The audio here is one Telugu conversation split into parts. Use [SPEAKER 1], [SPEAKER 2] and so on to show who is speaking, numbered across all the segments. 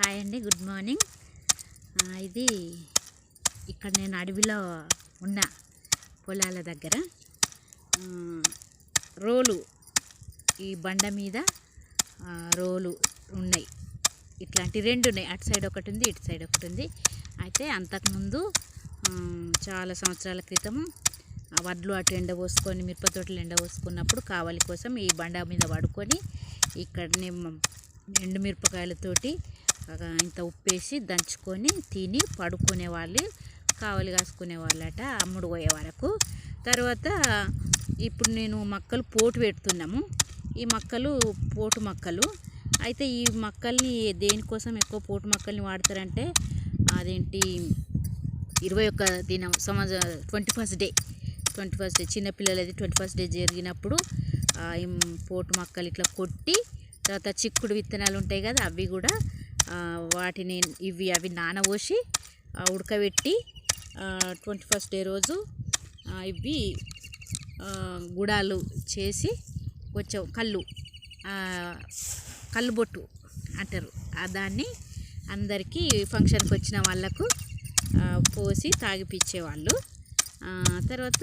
[SPEAKER 1] హాయ్ అండి గుడ్ మార్నింగ్. ఇది ఇక్కడ నేను అడవిలో ఉన్న పొలాల దగ్గర రోలు ఈ బండ మీద రోలు ఉన్నాయి. ఇట్లాంటి రెండు ఉన్నాయి. అటు సైడ్ ఒకటి ఉంది ఇటు సైడ్ ఒకటి ఉంది. అయితే అంతకుముందు చాలా సంవత్సరాల క్రితం వడ్లు అటు ఎండ పోసుకొని మిరపతోటలు ఎండ పోసుకున్నప్పుడు కావాలి కోసం ఈ బండ మీద పడుకొని ఇక్కడనే ఎండు మిరపకాయలతోటి ఒక ఇంత ఉప్పేసి దంచుకొని తిని పడుకునే వాళ్ళు కావలి కాసుకునే వాళ్ళట అమ్ముడు పోయే వరకు. తర్వాత ఇప్పుడు నేను మొక్కలు పోటు పెడుతున్నాము. ఈ మొక్కలు పోటు మొక్కలు. అయితే ఈ మొక్కల్ని దేనికోసం ఎక్కువ పోటు మొక్కల్ని వాడతారంటే అదేంటి ఇరవై ఒక్క దినం సమాజ twenty first day. Twenty first day చిన్నపిల్లలది twenty first day జరిగినప్పుడు ఈ పోటు మొక్కలు ఇట్లా కొట్టి తర్వాత చిక్కుడు విత్తనాలు ఉంటాయి కదా అవి కూడా వాటిని ఇవి అవి నానబోసి ఉడకబెట్టి ట్వంటీ ఫస్ట్ డే రోజు ఇవి గుడాలు చేసి కొంచెం కళ్ళు కళ్ళు బొట్టు అంటారు. దాన్ని అందరికీ ఫంక్షన్కి వచ్చిన వాళ్ళకు పోసి తాగిపించేవాళ్ళు తర్వాత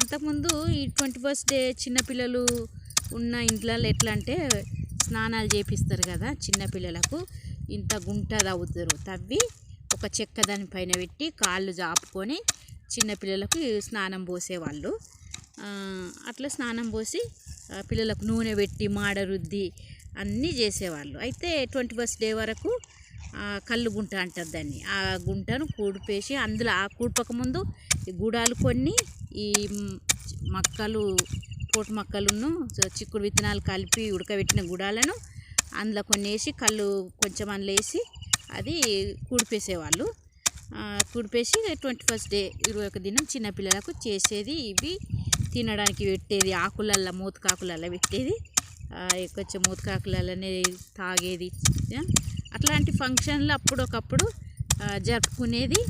[SPEAKER 1] అంతకుముందు ఈ ట్వంటీ ఫస్ట్ డే చిన్నపిల్లలు ఉన్న ఇంట్లో ఎట్లా అంటే స్నానాలు చేపిస్తారు కదా చిన్నపిల్లలకు ఇంత గుంట తవ్వుతారు. తవ్వి ఒక చెక్క దానిపైన పెట్టి కాళ్ళు జాపుకొని చిన్నపిల్లలకు స్నానం పోసేవాళ్ళు అట్లా స్నానం పోసి పిల్లలకు నూనె పెట్టి మాడ రుద్ది అన్నీ చేసేవాళ్ళు. అయితే ట్వంటీ ఫస్ట్ డే వరకు కళ్ళు గుంట అంటారు దాన్ని. ఆ గుంటను కూడిపేసి అందులో ఆ కూడిపక ముందు ఈ గుడాలు కొన్ని ఈ మక్కలు పోటు మక్కలను చిక్కుడు విత్తనాలు కలిపి ఉడకబెట్టిన గుడాలను అందులో కొన్ని వేసి కళ్ళు కొంచెం అందులో వేసి అది కుడిపేసేవాళ్ళు. కుడిపేసి ట్వంటీ ఫస్ట్ డే ఇరవై ఒక దినం చిన్నపిల్లలకు చేసేది ఇవి. తినడానికి పెట్టేది ఆకులల్లో మూతకాకులల్లో పెట్టేది. కొంచెం మూతకాకులలోనే తాగేది. అట్లాంటి ఫంక్షన్లు అప్పుడొకప్పుడు జరుపుకునేది.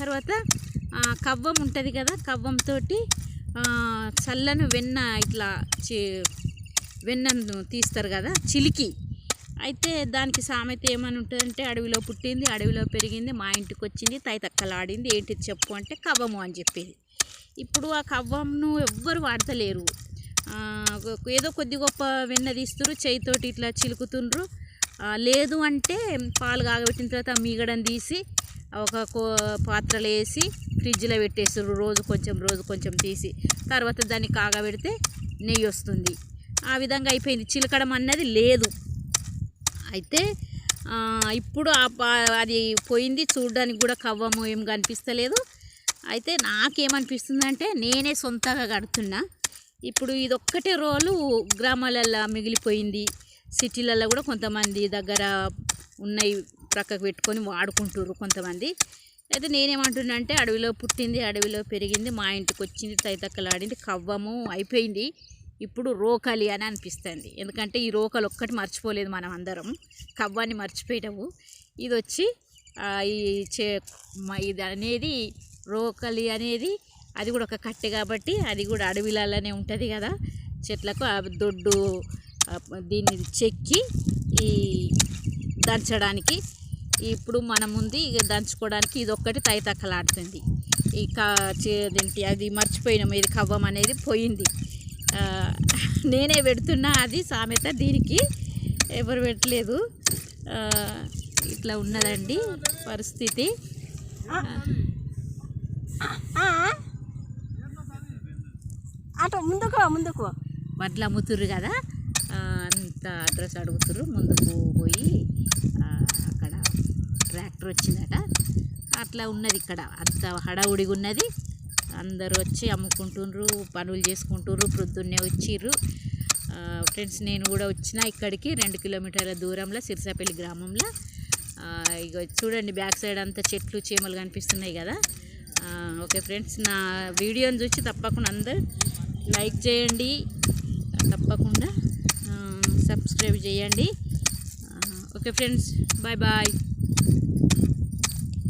[SPEAKER 1] తర్వాత కవ్వం ఉంటుంది కదా కవ్వంతో చల్లని వెన్న ఇట్లా వెన్నను తీస్తారు కదా చిలికి. అయితే దానికి సామెత ఏమని ఉంటుందంటే అడవిలో పుట్టింది అడవిలో పెరిగింది మా ఇంటికి వచ్చింది తైతక్కలాడింది ఏంటిది చెప్పు అంటే కవ్వము అని చెప్పేది. ఇప్పుడు ఆ కవ్వంను ఎవ్వరు వాడతలేరు. ఏదో కొద్ది గొప్ప వెన్న తీస్తురు చేయితోటి ఇట్లా చిలుకుతుండ్రు. లేదు అంటే పాలు కాగబెట్టిన తర్వాత మీగడని తీసి ఒక కో పాత్రలో వేసి ఫ్రిడ్జ్లో పెట్టేస్తారు రోజు కొంచెం రోజు కొంచెం తీసి. తర్వాత దాన్ని కాగబెడితే నెయ్యి వస్తుంది. ఆ విధంగా అయిపోయింది. చిలకడం అన్నది లేదు. అయితే ఇప్పుడు అది పోయింది. చూడడానికి కూడా కవ్వము ఏం కనిపిస్తలేదు. అయితే నాకేమనిపిస్తుందంటే నేనే సొంతగా కడుతున్నా. ఇప్పుడు ఇది ఒక్కటే రోలు గ్రామాలల్లో మిగిలిపోయింది. సిటీలలో కూడా కొంతమంది దగ్గర ఉన్నాయి ప్రక్కకు పెట్టుకొని వాడుకుంటారు కొంతమంది. అయితే నేనేమంటున్నా అంటే అడవిలో పుట్టింది అడవిలో పెరిగింది మా ఇంటికి వచ్చింది తైతక్కలాడింది కవ్వము అయిపోయింది. ఇప్పుడు రోకలి అని అనిపిస్తుంది. ఎందుకంటే ఈ రోకలు ఒక్కటి మర్చిపోలేదు మనం అందరం. కవ్వాన్ని మర్చిపోయటము ఇది వచ్చి ఈ చే ఇది అనేది రోకలి అనేది అది కూడా ఒక కట్టె కాబట్టి అది కూడా అడవిలలోనే ఉంటుంది కదా. చెట్లకు దొడ్డు దీన్ని చెక్కి ఈ దంచడానికి ఇప్పుడు మన ముందు ఇక దంచుకోవడానికి ఇది ఒక్కటి తైతక్కలాడుతుంది. ఈ కా చే- అదేంటి అది మర్చిపోయినాము ఇది కవ్వం అనేది పోయింది. నేనే పెడుతున్నా అది సామెత దీనికి ఎవరు పెట్టలేదు. ఇట్లా ఉన్నదండి పరిస్థితి.
[SPEAKER 2] అటు ముందుకు ముందుకు.
[SPEAKER 1] వడ్లు అమ్ముతుర్రు కదా అంత అడ్రస్ అడుగుతుర్రు ముందుకు పోయి ట్రాక్టర్ వచ్చిందట అట్లా ఉన్నది ఇక్కడ. అంత హడావుడిగా ఉన్నది. అందరూ వచ్చి అమ్ముకుంటుండ్రు పనులు చేసుకుంటుర్రు ప్రొద్దున్నే వచ్చిర్రు. ఫ్రెండ్స్ నేను కూడా వచ్చిన ఇక్కడికి రెండు కిలోమీటర్ల దూరంలో సిరిసాపల్లి గ్రామంలో. ఇక ఇగో చూడండి బ్యాక్ సైడ్ అంతా చెట్లు చీమలు కనిపిస్తున్నాయి కదా. ఓకే ఫ్రెండ్స్ నా వీడియోని చూసి తప్పకుండా అందరు లైక్ చేయండి. తప్పకుండా సబ్స్క్రైబ్ చేయండి. Okay friends bye bye.